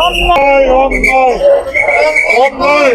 অন্যায় অন্যায় অন্যায়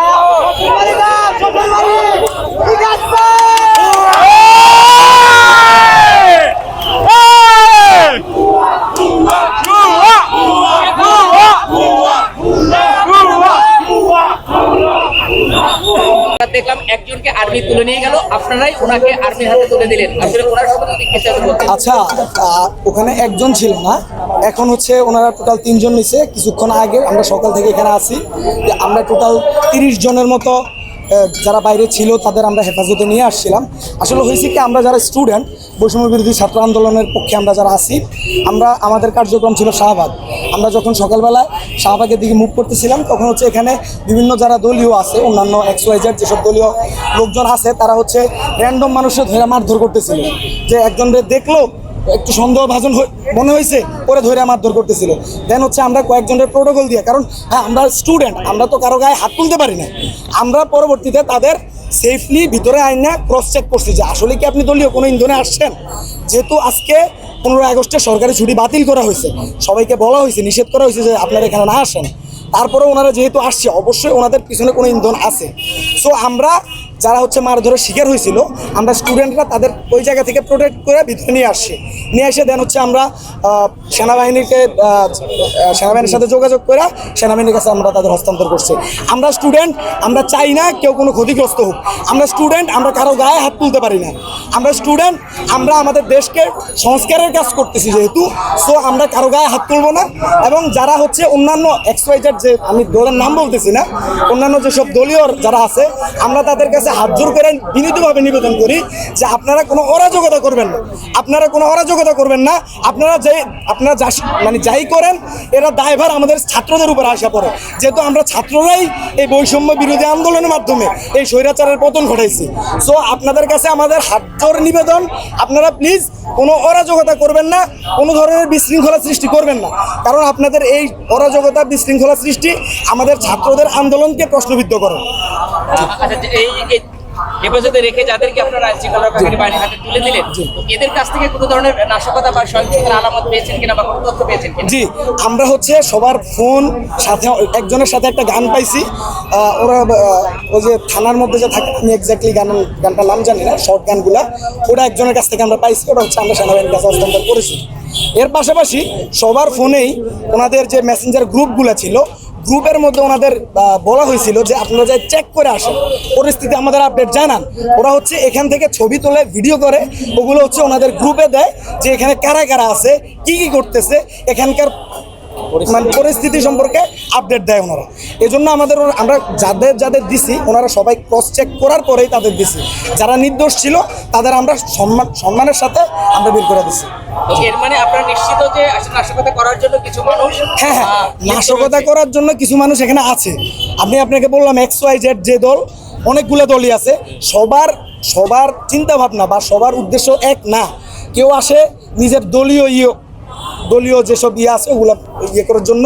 দেখলাম একজনকে আর্মি তুলে নিয়ে গেল। আপনারাই ওনাকে আর্মির হাতে তুলে দিলেন। আসলে ওনার সম্বন্ধে আচ্ছা ওখানে একজন ছিল না। এখন হচ্ছে ওনারা টোটাল তিনজন নিছে। কিছুক্ষণ আগে আমরা সকাল থেকে এখানে আছি। আমরা টোটাল তিরিশ জনের মতো যারা বাইরে ছিল, তাদের আমরা হেফাজতে নিয়ে আসছিলাম। আসলে হয়েছে কি, আমরা যারা স্টুডেন্ট বৈষম্য বিরোধী ছাত্র আন্দোলনের পক্ষে আমরা যারা আছি, আমরা, আমাদের কার্যক্রম ছিল শাহবাগ। আমরা যখন সকালবেলা শাহবাগের দিকে মুভ করতেছিলাম, তখন হচ্ছে এখানে বিভিন্ন যারা দলীয় আছে, অন্যান্য এক্স যেসব দলীয় লোকজন আছে, তারা হচ্ছে র্যান্ডম মানুষের ধরে মারধর করতেছিল। যে একজনকে দেখল একটু সন্দেহভাজন হয়ে- মনে হয়েছে পরে ধরে মারধর করতেছিল। দেন হচ্ছে আমরা কয়েকজনের প্রোটোকল দিয়ে, কারণ হ্যাঁ আমরা স্টুডেন্ট আমরা তো কারও গায়ে হাত তুলতে পারি না আমরা পরবর্তীতে তাদের সেফলি ভিতরে আইনা ক্রস চেক করছি যে আসলে কি আপনি দলীয় কোনো ইন্ধনে আসছেন? যেহেতু আজকে পনেরোই আগস্টে সরকারি ছুটি বাতিল করা হয়েছে সবাইকে বলা হয়েছে নিষেধ করা হয়েছে যে আপনারা এখানে না আসেন। তারপরে ওনারা যেহেতু আসছে, অবশ্যই ওনাদের পিছনে কোনো ইন্ধন আছে। সো আমরা যারা হচ্ছে মারধরের শিকার হয়েছিল, আমরা স্টুডেন্টরা তাদের ওই জায়গা থেকে প্রোটেক্ট করে ভিতরে নিয়ে আসছি। নিয়ে এসে দেন হচ্ছে আমরা সেনাবাহিনীকে সেনাবাহিনীর সাথে যোগাযোগ করে সেনাবাহিনীর কাছে আমরা তাদের হস্তান্তর করছি। আমরা স্টুডেন্ট আমরা চাই না কেউ কোনো ক্ষতিগ্রস্ত হোক। আমরা স্টুডেন্ট আমরা কারও গায়ে হাত তুলতে পারি না। আমরা স্টুডেন্ট আমরা আমাদের দেশকে সংস্কারের কাজ করতেছি যেহেতু সো আমরা কারও গায়ে হাত তুলবো না। এবং যারা হচ্ছে অন্যান্য এক্সওয়াইজেড যে আমি দলের নাম বলতেছি না, অন্যান্য যেসব দলীয় যারা আছে, আমরা তাদের কাছে হাত জোর করে বিনীতভাবে নিবেদন করি যে আপনারা কোনো অরাজকতা করবেন না। আপনারা কোনো অরাজকতা করবেন না। আপনারা যে, আপনারা যা মানে যাই করেন, এরা দায়ভার আমাদের ছাত্রদের উপর আসা পড়ে। যেহেতু আমরা ছাত্ররাই এই বৈষম্য বিরোধী আন্দোলনের মাধ্যমে এই স্বৈরাচারের পতন ঘটাইছি। সো আপনাদের কাছে আমাদের হাত জোর নিবেদন। আপনারা প্লিজ কোনো অরাজকতা করবেন না, কোনো ধরনের বিশৃঙ্খলা সৃষ্টি করবেন না। কারণ আপনাদের এই অরাজকতা বিশৃঙ্খলা সৃষ্টি আমাদের ছাত্রদের আন্দোলনকে প্রশ্নবিদ্ধ করে। আচ্ছা এই হেফাজতে রেখে যাদেরকে আপনারা আইনশৃঙ্খলা রক্ষাকারী বাহিনীর হাতে তুলে দিলেন এদের কাছ থেকে কোনো ধরনের নাশকতা বা সহিংসতার আলামত পেয়েছেন কিনা বা কোনো তথ্য পেয়েছেন জি আমরা হচ্ছে সবার ফোন সাথে একজনের সাথে একটা গান পাইছি। ওরা ওই যে থানার মধ্যে যে থাকে আমি এক্স্যাক্টলি গান গানটার নাম জানি না শর্ট গানগুলা ওটা একজনের কাছ থেকে আমরা পাইছি ওটা হচ্ছে আমরা সেনাবাহিনীর কাছে হস্তান্তর করেছি। এর পাশাপাশি সবার ফোনেই ওনাদের যে মেসেঞ্জার গ্রুপগুলো ছিল গ্রুপের মধ্যে ওনাদের বলা হয়েছিল যে আপনারা যাই চেক করে আসেন। পরিস্থিতি আমাদের আপডেট জানান। ওরা হচ্ছে এখান থেকে ছবি তোলে ভিডিও করে। ওগুলো হচ্ছে ওনাদের গ্রুপে দেয় যে এখানে কারা কারা আছে, কি কি করতেছে, এখানকার মানে পরিস্থিতি সম্পর্কে আপডেট দেয় ওনারা। এই জন্য আমাদের আমরা যাদের যাদের দিছি ওনারা সবাই ক্রস চেক করার পরেই তাদের দিছি। যারা নির্দোষ ছিল তাদের আমরা সম্মান সম্মানের সাথে আমরা বের করে দিছি। এর মানে আপনারা নিশ্চিত যে নাশকতা করার জন্য কিছু মানুষ হ্যাঁ হ্যাঁ নাশকতা করার জন্য কিছু মানুষ এখানে আছে। আমি আপনাকে বললাম এক্স ওয়াই জেড যে দল অনেকগুলো দলই আছে। সবার সবার চিন্তা ভাবনা বা সবার উদ্দেশ্য এক না। কেউ আসে নিজের দলীয় ইয়ে দলীয় যেসব ইয়ে আছে ওগুলো ইয়ে করার জন্য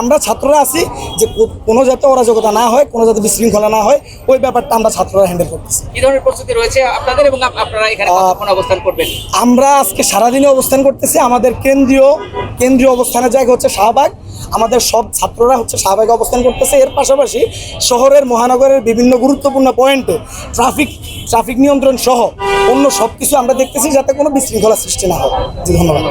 আমরা ছাত্ররা আছি যে কোনো যাতে অরাজকতা না হয় কোনো যাতে বিশৃঙ্খলা না হয় ওই ব্যাপারটা আমরা ছাত্ররা হ্যান্ডেল করতেছি। কি ধরনের প্রস্তুতি রয়েছে আপনাদের এবং আপনারা এখানে অবস্থান করবেন? আমরা আজকে সারাদিনে অবস্থান করতেছি আমাদের কেন্দ্রীয় কেন্দ্রীয় অবস্থানের জায়গা হচ্ছে শাহবাগ। আমাদের সব ছাত্ররা হচ্ছে শাহবাগে অবস্থান করতেছে। এর পাশাপাশি শহরের মহানগরের বিভিন্ন গুরুত্বপূর্ণ পয়েন্টে ট্রাফিক ট্রাফিক নিয়ন্ত্রণ সহ অন্য সব কিছু আমরা দেখতেছি যাতে কোনো বিশৃঙ্খলা সৃষ্টি না হয় জি, ধন্যবাদ।